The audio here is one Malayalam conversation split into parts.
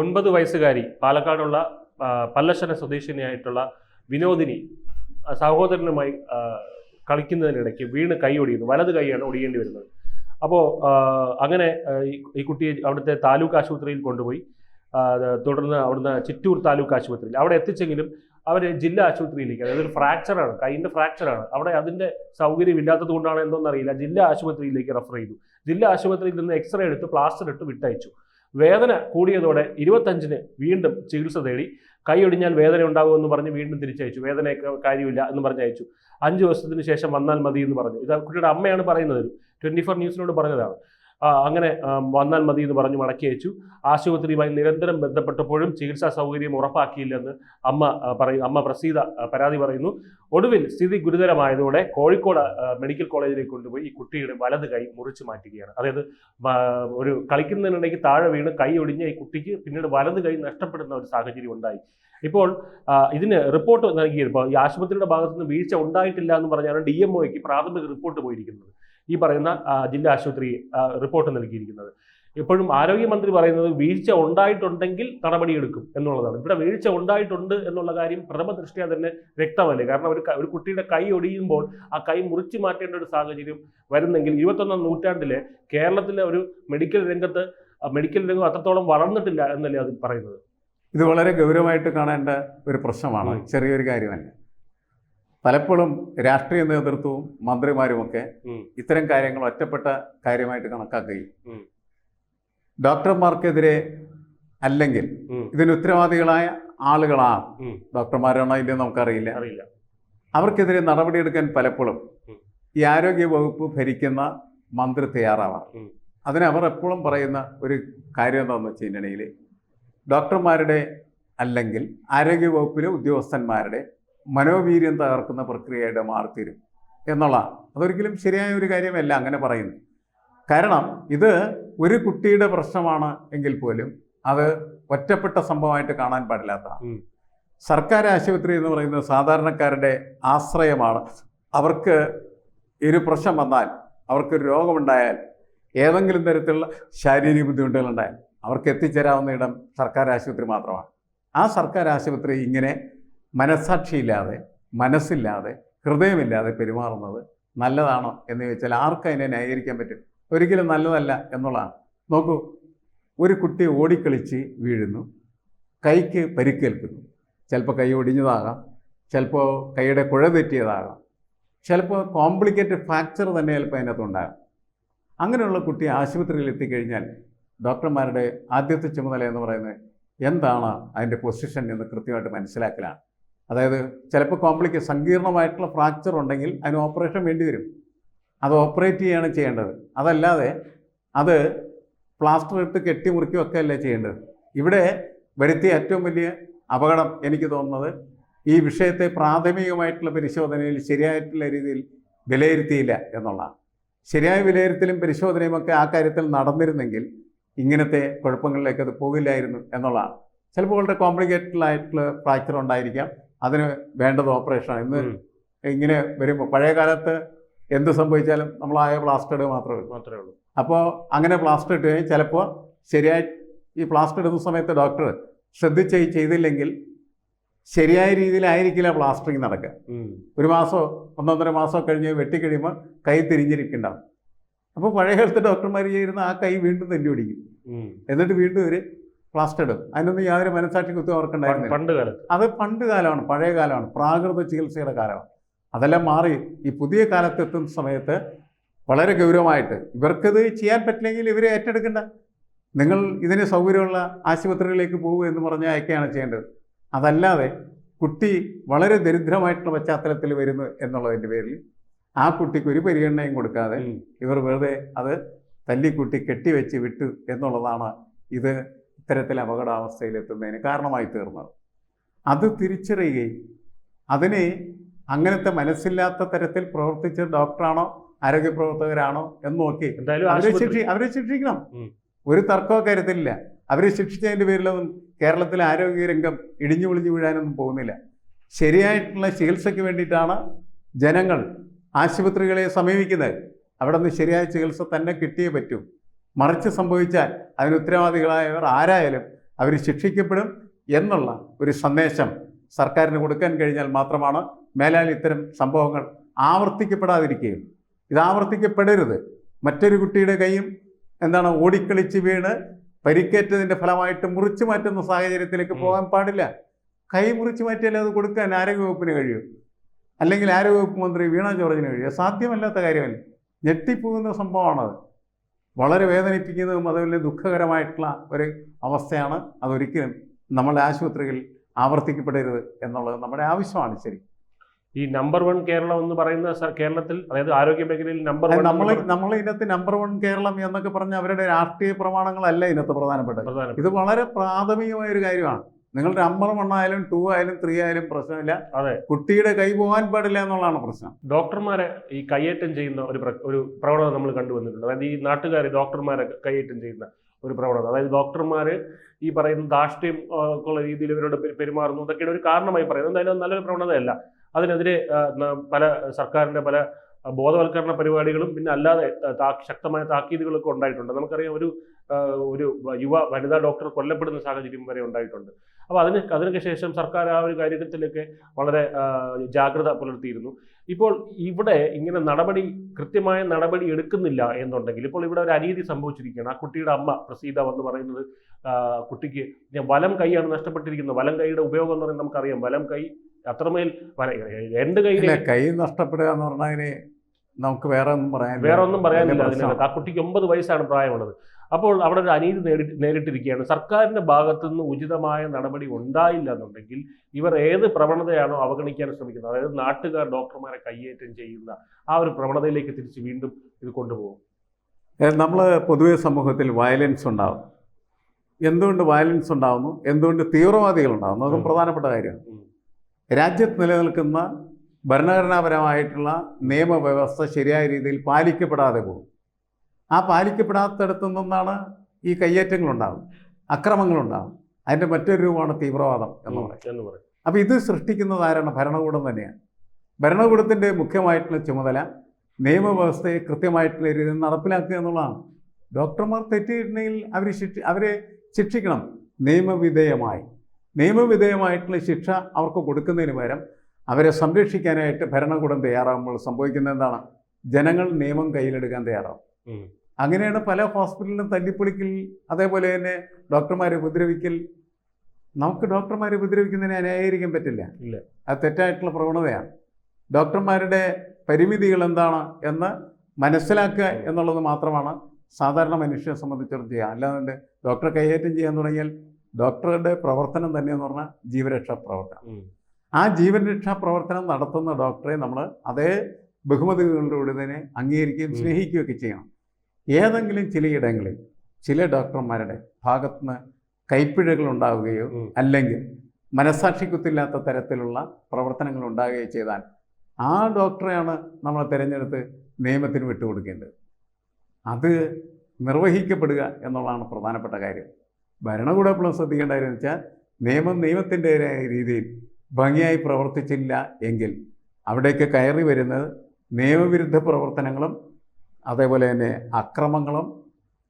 ഒൻപത് വയസ്സുകാരി പാലക്കാടുള്ള പല്ലശ്ശന സ്വദേശിനിയായിട്ടുള്ള വിനോദിനി സഹോദരനുമായി കളിക്കുന്നതിനിടയ്ക്ക് വീണ് കൈ ഒടിയുന്നു. വലത് കൈയാണ് ഒടിയേണ്ടി വരുന്നത്. അപ്പോൾ അങ്ങനെ ഈ കുട്ടിയെ അവിടുത്തെ താലൂക്ക് ആശുപത്രിയിൽ കൊണ്ടുപോയി. തുടർന്ന് അവിടുന്ന് ചിറ്റൂർ താലൂക്ക് ആശുപത്രിയിൽ. അവിടെ എത്തിച്ചെങ്കിലും അവർ ജില്ലാ ആശുപത്രിയിലേക്ക് അതായത് ഒരു ഫ്രാക്ചറാണ് കൈയിന്റെ ഫ്രാക്ചറാണ്. അവിടെ അതിന്റെ സൗകര്യം ഇല്ലാത്തത് കൊണ്ടാണ് എന്തോന്നറിയില്ല ജില്ലാ ആശുപത്രിയിലേക്ക് റെഫർ ചെയ്തു. ജില്ലാ ആശുപത്രിയിൽ നിന്ന് എക്സ്റേ എടുത്ത് പ്ലാസ്റ്റർ ഇട്ട് വിട്ടയച്ചു. വേദന കൂടിയതോടെ ഇരുപത്തഞ്ചിന് വീണ്ടും ചികിത്സ തേടി. കൈ ഒടിഞ്ഞാൽ വേദന ഉണ്ടാകുമെന്ന് പറഞ്ഞ് വീണ്ടും തിരിച്ചയച്ചു. വേദന കാര്യമില്ല എന്ന് പറഞ്ഞ് അയച്ചു. അഞ്ച് ദിവസത്തിന് ശേഷം വന്നാൽ മതി എന്ന് പറഞ്ഞു. ഇത് കുട്ടിയുടെ അമ്മയാണ് പറയുന്നത്. ട്വന്റി ഫോർ ന്യൂസിനോട് പറഞ്ഞതാണ്. അങ്ങനെ വന്നാൽ മതി എന്ന് പറഞ്ഞ് മടക്കി അയച്ചു. ആശുപത്രിയുമായി നിരന്തരം ബന്ധപ്പെട്ടപ്പോഴും ചികിത്സാ സൗകര്യം ഉറപ്പാക്കിയില്ലെന്ന് അമ്മ പറയും അമ്മ പ്രസീത പരാതി പറയുന്നു. ഒടുവിൽ സ്ഥിതി ഗുരുതരമായതോടെ കോഴിക്കോട് മെഡിക്കൽ കോളേജിലേക്ക് കൊണ്ടുപോയി ഈ കുട്ടിയുടെ വലത് കൈ മുറിച്ചു മാറ്റുകയാണ്. അതായത് ഒരു കളിക്കുന്നതിനിടയ്ക്ക് താഴെ വീണ് കൈ ഒടിഞ്ഞ ഈ കുട്ടിക്ക് പിന്നീട് വലത് കൈ നഷ്ടപ്പെടുന്ന ഒരു സാഹചര്യം ഉണ്ടായി. ഇപ്പോൾ ഇതിന് റിപ്പോർട്ട് നൽകിയിരുന്നു. ഈ ആശുപത്രിയുടെ ഭാഗത്തുനിന്ന് വീഴ്ച ഉണ്ടായിട്ടില്ല എന്ന് പറഞ്ഞാണ് ഡി എം ഒക്ക് പ്രാഥമിക റിപ്പോർട്ട് പോയിരിക്കുന്നത്. ഈ പറയുന്ന ജില്ലാ ആശുപത്രി റിപ്പോർട്ട് നൽകിയിരിക്കുന്നത്. എപ്പോഴും ആരോഗ്യമന്ത്രി പറയുന്നത് വീഴ്ച ഉണ്ടായിട്ടുണ്ടെങ്കിൽ നടപടിയെടുക്കും എന്നുള്ളതാണ്. ഇവിടെ വീഴ്ച ഉണ്ടായിട്ടുണ്ട് എന്നുള്ള കാര്യം പ്രഥമ ദൃഷ്ടിയാ തന്നെ വ്യക്തമല്ലേ? കാരണം ഒരു ഒരു കുട്ടിയുടെ കൈ ഒടിയുമ്പോൾ ആ കൈ മുറിച്ചു മാറ്റേണ്ട ഒരു സാഹചര്യം വരുന്നെങ്കിൽ ഇരുപത്തൊന്നാം നൂറ്റാണ്ടിലെ കേരളത്തിലെ ഒരു മെഡിക്കൽ രംഗത്ത് മെഡിക്കൽ രംഗം അത്രത്തോളം വളർന്നിട്ടില്ല എന്നല്ലേ അത് പറയുന്നത്? ഇത് വളരെ ഗൗരവമായിട്ട് കാണേണ്ട ഒരു പ്രശ്നമാണ്. ചെറിയൊരു കാര്യമല്ല. പലപ്പോഴും രാഷ്ട്രീയ നേതൃത്വവും മന്ത്രിമാരുമൊക്കെ ഒക്കെ ഇത്തരം കാര്യങ്ങൾ ഒറ്റപ്പെട്ട കാര്യമായിട്ട് കണക്കാക്കുകയും. ഡോക്ടർമാർക്കെതിരെ അല്ലെങ്കിൽ. ഇതിന് ഉത്തരവാദികളായ ആളുകളാ. ഡോക്ടർമാരാണോ ഇല്ലെന്ന് നമുക്കറിയില്ല അവർക്കെതിരെ നടപടിയെടുക്കാൻ പലപ്പോഴും ഈ ആരോഗ്യ വകുപ്പ് ഭരിക്കുന്ന മന്ത്രി തയ്യാറാവാം അതിനവർ എപ്പോഴും പറയുന്ന ഒരു കാര്യം എന്താണെന്ന് വെച്ച് കഴിഞ്ഞിട്ടുണ്ടെങ്കിൽ ഡോക്ടർമാരുടെ അല്ലെങ്കിൽ ആരോഗ്യ വകുപ്പിലെ ഉദ്യോഗസ്ഥന്മാരുടെ മനോവീര്യം തകർക്കുന്ന പ്രക്രിയയുടെ മാറിത്തീരും എന്നുള്ളതാണ് അതൊരിക്കലും ശരിയായ ഒരു കാര്യമല്ല അങ്ങനെ പറയുന്നു കാരണം ഇത് ഒരു കുട്ടിയുടെ പ്രശ്നമാണ് എങ്കിൽ പോലും അത് ഒറ്റപ്പെട്ട സംഭവമായിട്ട് കാണാൻ പാടില്ലാത്ത. സർക്കാർ ആശുപത്രി എന്ന് പറയുന്നത് സാധാരണക്കാരുടെ ആശ്രയമാണ്. അവർക്ക് ഒരു പ്രശ്നം വന്നാൽ അവർക്കൊരു രോഗമുണ്ടായാൽ ഏതെങ്കിലും തരത്തിലുള്ള ശാരീരിക ബുദ്ധിമുട്ടുകളുണ്ടായാൽ അവർക്ക് എത്തിച്ചേരാവുന്ന ഇടം സർക്കാർ ആശുപത്രി മാത്രമാണ്. ആ സർക്കാർ ആശുപത്രി ഇങ്ങനെ മനസ്സാക്ഷിയില്ലാതെ മനസ്സില്ലാതെ ഹൃദയമില്ലാതെ പെരുമാറുന്നത് നല്ലതാണോ എന്ന് ചോദിച്ചാൽ ആർക്കും അതിനെ ന്യായീകരിക്കാൻ പറ്റും. ഒരിക്കലും നല്ലതല്ല എന്നുള്ളതാണ്. നോക്കൂ ഒരു കുട്ടി ഓടിക്കളിച്ച് വീഴുന്നു കൈക്ക് പരിക്കേൽക്കുന്നു. ചിലപ്പോൾ കൈ ഒടിഞ്ഞതാകാം ചിലപ്പോൾ കൈയുടെ കുഴ തെറ്റിയതാകാം ചിലപ്പോൾ കോംപ്ലിക്കേറ്റഡ് ഫ്രാക്ചർ തന്നെ ചിലപ്പോൾ അതിനകത്തുണ്ടാകാം അങ്ങനെയുള്ള കുട്ടി ആശുപത്രിയിൽ എത്തിക്കഴിഞ്ഞാൽ ഡോക്ടർമാരുടെ ആദ്യത്തെ ചുമതല എന്ന് പറയുന്നത് എന്താണ് അതിന്റെ പൊസിഷൻ എന്ന് കൃത്യമായിട്ട് മനസ്സിലാക്കലാണ്. അതായത് ചിലപ്പോൾ കോംപ്ലിക്കേ സങ്കീർണമായിട്ടുള്ള ഫ്രാക്ചർ ഉണ്ടെങ്കിൽ അതിന് ഓപ്പറേഷൻ വേണ്ടി വരും. അത് ഓപ്പറേറ്റ് ചെയ്യുകയാണ് ചെയ്യേണ്ടത്. അതല്ലാതെ അത് പ്ലാസ്റ്റർ ഇട്ട് കെട്ടി മുറിക്കുകയൊക്കെ അല്ലേ ചെയ്യേണ്ടത്? ഇവിടെ വരുത്തിയ ഏറ്റവും വലിയ അപകടം എനിക്ക് തോന്നുന്നത് ഈ വിഷയത്തെ പ്രാഥമികമായിട്ടുള്ള പരിശോധനയിൽ ശരിയായിട്ടുള്ള രീതിയിൽ വിലയിരുത്തിയില്ല എന്നുള്ളതാണ്. ശരിയായ വിലയിരുത്തലും പരിശോധനയും ഒക്കെ ആ കാര്യത്തിൽ നടന്നിരുന്നെങ്കിൽ ഇങ്ങനത്തെ കുഴപ്പങ്ങളിലേക്ക് അത് പോകില്ലായിരുന്നു എന്നുള്ളതാണ്. ചിലപ്പോൾ വളരെ കോംപ്ലിക്കേറ്റഡ് ആയിട്ടുള്ള ഫ്രാക്ചർ ഉണ്ടായിരിക്കാം. അതിന് വേണ്ടത് ഓപ്പറേഷനാണ്. ഇന്ന് ഇങ്ങനെ വരുമ്പോൾ പഴയ കാലത്ത് എന്ത് സംഭവിച്ചാലും നമ്മളായ പ്ലാസ്റ്റർ ഇടുക മാത്രമേ ഉള്ളൂ. മാത്രമേ ഉള്ളൂ. അപ്പോൾ അങ്ങനെ പ്ലാസ്റ്റർ ഇട്ട് കഴിഞ്ഞാൽ ചിലപ്പോൾ ശരിയായി ഈ പ്ലാസ്റ്റർ ഇടുന്ന സമയത്ത് ഡോക്ടർ ശ്രദ്ധിച്ച് ചെയ്തില്ലെങ്കിൽ ശരിയായ രീതിയിലായിരിക്കില്ല പ്ലാസ്റ്ററിങ് നടക്കുക. ഒരു മാസമോ ഒന്നൊന്നര മാസമോ കഴിഞ്ഞ് വെട്ടിക്കഴിയുമ്പോൾ കൈ തിരിഞ്ഞിരിക്കുന്നുണ്ടാവും അപ്പോൾ പഴയ കാലത്ത് ഡോക്ടർമാർ ചെയ്യുന്ന ആ കൈ വീണ്ടും തല്ലി പിടിക്കും എന്നിട്ട് വീണ്ടും ഇവർ പ്ലാസ്റ്റർ ഇടും അതിനൊന്നും യാതൊരു മനസാക്ഷി കുത്തും അവർക്കുണ്ടായിരുന്നു പണ്ട് കാലം അത് പണ്ട് കാലമാണ് പഴയ കാലമാണ് പ്രാകൃത ചികിത്സയുടെ കാലമാണ്. അതെല്ലാം മാറി ഈ പുതിയ കാലത്ത് എത്തുന്ന സമയത്ത് വളരെ ഗൗരവമായിട്ട് ഇവർക്കത് ചെയ്യാൻ പറ്റില്ലെങ്കിൽ ഇവരെ ഏറ്റെടുക്കേണ്ട. നിങ്ങൾ ഇതിന് സൗകര്യമുള്ള ആശുപത്രികളിലേക്ക് പോകുക എന്ന് പറഞ്ഞാൽ അയക്കുകയാണ് ചെയ്യേണ്ടത്. അതല്ലാതെ കുട്ടി വളരെ ദരിദ്രമായിട്ടുള്ള പശ്ചാത്തലത്തിൽ വരുന്നു എന്നുള്ളതിന്റെ പേരിൽ ആ കുട്ടിക്ക് ഒരു പരിഗണനയും കൊടുക്കാതെ ഇവർ വെറുതെ അത് തല്ലിക്കുട്ടി കെട്ടിവെച്ച് വിട്ടു എന്നുള്ളതാണ് ഇത് ഇത്തരത്തിൽ അപകടാവസ്ഥയിലെത്തുന്നതിന് കാരണമായി തീർന്നത്. അത് തിരിച്ചറിയുകയും അതിനെ അങ്ങനത്തെ മനസ്സില്ലാത്ത തരത്തിൽ പ്രവർത്തിച്ച ഡോക്ടറാണോ ആരോഗ്യ പ്രവർത്തകരാണോ എന്ന് നോക്കി അവരെ ശിക്ഷി അവരെ ശിക്ഷിക്കണം. ഒരു തർക്കമോ കരുതില്ല അവരെ ശിക്ഷിച്ചതിന്റെ പേരിലൊന്നും കേരളത്തിലെ ആരോഗ്യരംഗം ഇടിഞ്ഞു വിളിഞ്ഞു വീഴാനൊന്നും പോകുന്നില്ല. ശരിയായിട്ടുള്ള ചികിത്സയ്ക്ക് വേണ്ടിയിട്ടാണ് ജനങ്ങൾ ആശുപത്രികളെ സമീപിക്കുന്നത്. അവിടെ നിന്ന് ശരിയായ ചികിത്സ തന്നെ കിട്ടിയേ പറ്റൂ. മറിച്ച് സംഭവിച്ചാൽ അതിന് ഉത്തരവാദികളായവർ ആരായാലും അവർ ശിക്ഷിക്കപ്പെടും എന്നുള്ള ഒരു സന്ദേശം സർക്കാരിന് കൊടുക്കാൻ കഴിഞ്ഞാൽ മാത്രമാണ് മേലാൽ ഇത്തരം സംഭവങ്ങൾ ആവർത്തിക്കപ്പെടാതിരിക്കുകയും. ഇത് ആവർത്തിക്കപ്പെടരുത്. മറ്റൊരു കുട്ടിയുടെ കൈയും എന്താണ് ഓടിക്കളിച്ച് വീണ് പരിക്കേറ്റതിന്റെ ഫലമായിട്ട് മുറിച്ചു മാറ്റുന്ന സാഹചര്യത്തിലേക്ക് പോകാൻ പാടില്ല. കൈ മുറിച്ചു മാറ്റിയാലേ അത് കൊടുക്കാൻ ആരോഗ്യവകുപ്പിന് കഴിയും. അല്ലെങ്കിൽ ആരോഗ്യവകുപ്പ് മന്ത്രി വീണ ജോർജിന് കഴിയും. സാധ്യമല്ലാത്ത കാര്യമല്ല. ഞെട്ടിപ്പോകുന്ന സംഭവമാണത്. വളരെ വേദനിപ്പിക്കുന്നതും അതുപോലെ ദുഃഖകരമായിട്ടുള്ള ഒരു അവസ്ഥയാണ് അതൊരിക്കലും നമ്മുടെ ആശുപത്രികളിൽ ആവർത്തിക്കപ്പെടരുത് എന്നുള്ളത് നമ്മുടെ ആവശ്യമാണ് ശരി. ഈ നമ്പർ വൺ കേരളം എന്ന് പറയുന്ന കേരളത്തിൽ അതായത് ആരോഗ്യ മേഖലയിൽ നമ്പർ വൺ നമ്മൾ നമ്മൾ ഇതിനകത്ത് നമ്പർ വൺ കേരളം എന്നൊക്കെ പറഞ്ഞ അവരുടെ രാഷ്ട്രീയ പ്രമാണങ്ങളല്ല ഇതിനകത്ത് പ്രധാനപ്പെട്ടത്. പ്രധാനപ്പെട്ട ഇത് വളരെ പ്രാഥമികമായ ഒരു കാര്യമാണ്. നിങ്ങളുടെ നമ്പർ വൺ ആയാലും ടു ആയാലും ത്രീ ആയാലും പ്രശ്നമില്ല. അതെ. കുട്ടിയുടെ കൈ പോകാൻ പാടില്ല എന്നുള്ളതാണ് പ്രശ്നം. ഡോക്ടർമാരെ ഈ കയ്യേറ്റം ചെയ്യുന്ന ഒരു ഒരു പ്രവണത നമ്മൾ കണ്ടുവന്നിട്ടുണ്ട് അതായത് ഈ നാട്ടുകാർ ഡോക്ടർമാരെ കയ്യേറ്റം ചെയ്യുന്ന ഒരു പ്രവണത. അതായത് ഡോക്ടർമാർ ഈ പറയുന്ന ധാർഷ്ട്യം ആ, ഉള്ള രീതിയിൽ ഇവരോട് പെരുമാറുന്നു. ഇതൊക്കെയാണ് ഒരു കാരണമായി പറയുന്നത്. എന്തായാലും നല്ലൊരു പ്രവണതയല്ല. അതിനെതിരെ പല സർക്കാരിന്റെ പല ബോധവൽക്കരണ പരിപാടികളും പിന്നെ അല്ലാതെ ശക്തമായ താക്കീതുകളൊക്കെ ഉണ്ടായിട്ടുണ്ട്. നമുക്കറിയാം ഒരു ഒരു യുവ വനിതാ ഡോക്ടർ കൊല്ലപ്പെടുന്ന സാഹചര്യം വരെ ഉണ്ടായിട്ടുണ്ട്. അപ്പോൾ അതിന് അതിനൊക്കെ ശേഷം സർക്കാർ ആ ഒരു കാര്യത്തിലൊക്കെ വളരെ ജാഗ്രത പുലർത്തിയിരുന്നു. ഇപ്പോൾ ഇവിടെ ഇങ്ങനെ നടപടി കൃത്യമായ നടപടി എടുക്കുന്നില്ല എന്നുണ്ടെങ്കിൽ ഇപ്പോൾ ഇവിടെ ഒരു അനീതി സംഭവിച്ചിരിക്കുകയാണ്. ആ കുട്ടിയുടെ അമ്മ പ്രസീത എന്ന് പറയുന്നത് കുട്ടിക്ക് വലം കൈയാണ് നഷ്ടപ്പെട്ടിരിക്കുന്നത്. വലം കൈയുടെ ഉപയോഗം എന്ന് പറയുന്നത് നമുക്കറിയാം. വലം കൈ അത്രമേൽ രണ്ട് കൈ കൈ നഷ്ടപ്പെടുക എന്ന് പറഞ്ഞാൽ നമുക്ക് വേറെ ഒന്നും പറയാൻ വേറെ ഒന്നും പറയാനില്ല അതിനകത്ത്. ആ കുട്ടിക്ക് ഒമ്പത് വയസ്സാണ് പ്രായമുള്ളത്. അപ്പോൾ അവിടെ ഒരു അനീതി നേരി നേരിട്ടിരിക്കുകയാണ്. സർക്കാരിന്റെ ഭാഗത്തു നിന്ന് ഉചിതമായ നടപടി ഉണ്ടായില്ല എന്നുണ്ടെങ്കിൽ ഇവർ ഏത് പ്രവണതയാണോ അവഗണിക്കാൻ ശ്രമിക്കുന്നത്. അതായത് നാട്ടുകാർ ഡോക്ടർമാരെ കയ്യേറ്റം ചെയ്യുന്ന ആ ഒരു പ്രവണതയിലേക്ക് തിരിച്ച് വീണ്ടും ഇത് കൊണ്ടുപോകും. നമ്മൾ പൊതുവെ സമൂഹത്തിൽ വയലൻസ് ഉണ്ടാവും. എന്തുകൊണ്ട് വയലൻസ് ഉണ്ടാവുന്നു? എന്തുകൊണ്ട് തീവ്രവാദികൾ ഉണ്ടാവുന്നു? അതും പ്രധാനപ്പെട്ട കാര്യമാണ്. രാജ്യത്ത് നിലനിൽക്കുന്ന ഭരണഘടനാപരമായിട്ടുള്ള നിയമവ്യവസ്ഥ ശരിയായ രീതിയിൽ പാലിക്കപ്പെടാതെ പോകും. ആ പാലിക്കപ്പെടാത്തടത്തു നിന്നാണ് ഈ കയ്യേറ്റങ്ങളുണ്ടാകും അക്രമങ്ങളുണ്ടാകും അതിന്റെ മറ്റൊരു രൂപമാണ് തീവ്രവാദം എന്ന് പറയും. അപ്പോൾ ഇത് സൃഷ്ടിക്കുന്നത് ആരാണ് ഭരണകൂടം തന്നെയാണ്. ഭരണകൂടത്തിന്റെ മുഖ്യമായിട്ടുള്ള ചുമതല നിയമവ്യവസ്ഥയെ കൃത്യമായിട്ടുള്ള രീതിയിൽ നടപ്പിലാക്കുക എന്നുള്ളതാണ്. ഡോക്ടർമാർ തെറ്റിയിട്ടുണ്ടെങ്കിൽ അവർ ശിക്ഷ അവരെ ശിക്ഷിക്കണം. നിയമവിധേയമായി. നിയമവിധേയമായിട്ടുള്ള ശിക്ഷ അവർക്ക് കൊടുക്കുന്നതിന് പകരം അവരെ സംരക്ഷിക്കാനായിട്ട് ഭരണകൂടം തയ്യാറാകുമ്പോൾ സംഭവിക്കുന്നത് എന്താണ് ജനങ്ങൾ നിയമം കയ്യിലെടുക്കാൻ തയ്യാറാവും. അങ്ങനെയാണ് പല ഹോസ്പിറ്റലിലും തല്ലിപ്പൊളിക്കൽ അതേപോലെ തന്നെ ഡോക്ടർമാരെ ഉപദ്രവിക്കൽ. നമുക്ക് ഡോക്ടർമാരെ ഉപദ്രവിക്കുന്നതിനെ ന്യായീകരിക്കാൻ പറ്റില്ല. ഇല്ല. അത് തെറ്റായിട്ടുള്ള പ്രവണതയാണ്. ഡോക്ടർമാരുടെ പരിമിതികൾ എന്താണ് എന്ന് മനസ്സിലാക്കുക എന്നുള്ളത് മാത്രമാണ് സാധാരണ മനുഷ്യനെ സംബന്ധിച്ചിടത്തോളം ചെയ്യുക. അല്ലാതെ ഡോക്ടറെ കൈയേറ്റം ചെയ്യാൻ തുടങ്ങിയാൽ ഡോക്ടറുടെ പ്രവർത്തനം തന്നെയെന്ന് പറഞ്ഞാൽ ജീവരക്ഷാ പ്രവർത്തനം. ആ ജീവൻ രക്ഷാ പ്രവർത്തനം നടത്തുന്ന ഡോക്ടറെ നമ്മൾ അതേ ബഹുമതികളിലൂടെ തന്നെ അംഗീകരിക്കുകയും സ്നേഹിക്കുകയും സ്നേഹിക്കുകയൊക്കെ ചെയ്യണം. ഏതെങ്കിലും ചിലയിടങ്ങളിൽ ചില ഡോക്ടർമാരുടെ ഭാഗത്തുനിന്ന് കൈപ്പിഴകൾ ഉണ്ടാവുകയോ. അല്ലെങ്കിൽ മനസാക്ഷിക്കുത്തില്ലാത്ത തരത്തിലുള്ള പ്രവർത്തനങ്ങൾ ഉണ്ടാകുകയോ ചെയ്താൽ ആ ഡോക്ടറെയാണ് നമ്മൾ തിരഞ്ഞെടുത്ത് നിയമത്തിന് വിട്ടുകൊടുക്കേണ്ടത്. അത് നിർവഹിക്കപ്പെടുക എന്നുള്ളതാണ് പ്രധാനപ്പെട്ട കാര്യം. ഭരണകൂടം എപ്പോഴും ശ്രദ്ധിക്കേണ്ട കാര്യം വെച്ചാൽ നിയമം നിയമത്തിന്റെതായ രീതിയിൽ ഭംഗിയായി പ്രവർത്തിച്ചില്ല എങ്കിൽ അവിടേക്ക് കയറി വരുന്നത് നിയമവിരുദ്ധ പ്രവർത്തനങ്ങളും അതേപോലെ തന്നെ അക്രമങ്ങളും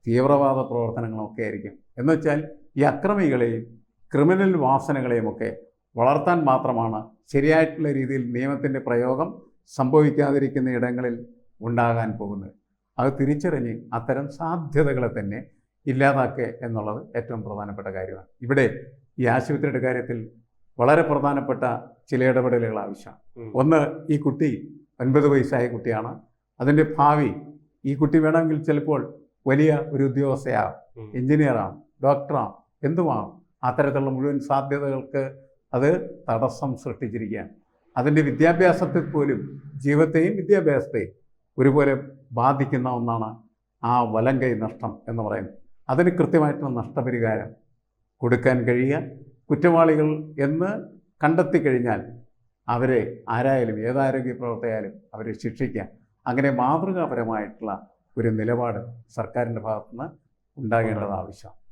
തീവ്രവാദ പ്രവർത്തനങ്ങളും ഒക്കെ ആയിരിക്കും. എന്നുവെച്ചാൽ ഈ അക്രമികളെയും ക്രിമിനൽ വാസനകളെയും ഒക്കെ വളർത്താൻ മാത്രമാണ് ശരിയായിട്ടുള്ള രീതിയിൽ നിയമത്തിന്റെ പ്രയോഗം സംഭവിക്കാതിരിക്കുന്ന ഇടങ്ങളിൽ ഉണ്ടാകാൻ പോകുന്നത്. അത് തിരിച്ചറിഞ്ഞ് അത്തരം സാധ്യതകളെ തന്നെ ഇല്ലാതാക്കുക എന്നുള്ളത് ഏറ്റവും പ്രധാനപ്പെട്ട കാര്യമാണ്. ഇവിടെ ഈ ആശുപത്രിയുടെ കാര്യത്തിൽ വളരെ പ്രധാനപ്പെട്ട ചില ഇടപെടലുകൾ ആവശ്യമാണ്. ഒന്ന് ഈ കുട്ടി ഒൻപത് വയസ്സായ കുട്ടിയാണ്. അതിന്റെ ഭാവി ഈ കുട്ടി വേണമെങ്കിൽ ചിലപ്പോൾ വലിയ ഒരു ഉദ്യോഗസ്ഥയാകും ഉം. എഞ്ചിനീയറാണ് ഡോക്ടറാണ് എന്തുമാകും. അത്തരത്തിലുള്ള മുഴുവൻ സാധ്യതകൾക്ക് അത് തടസ്സം സൃഷ്ടിച്ചിരിക്കുകയാണ്. അതിന്റെ വിദ്യാഭ്യാസത്തിൽ പോലും ജീവിതത്തെയും വിദ്യാഭ്യാസത്തെയും ഒരുപോലെ ബാധിക്കുന്ന ഒന്നാണ് ആ വലങ്കൈ നഷ്ടം എന്ന് പറയുന്നത്. അതിന് കൃത്യമായിട്ടുള്ള നഷ്ടപരിഹാരം കൊടുക്കാൻ കഴിയുക കുറ്റവാളികൾ എന്ന് കണ്ടെത്തി കഴിഞ്ഞാൽ അവരെ ആരായാലും ഏതാരോഗ്യ പ്രവർത്തകയാലും അവരെ ശിക്ഷിക്കുക അങ്ങനെ മാതൃകാപരമായിട്ടുള്ള ഒരു നിലപാട് സർക്കാരിന്റെ ഭാഗത്തുനിന്ന് ഉണ്ടാകേണ്ടത് ആവശ്യം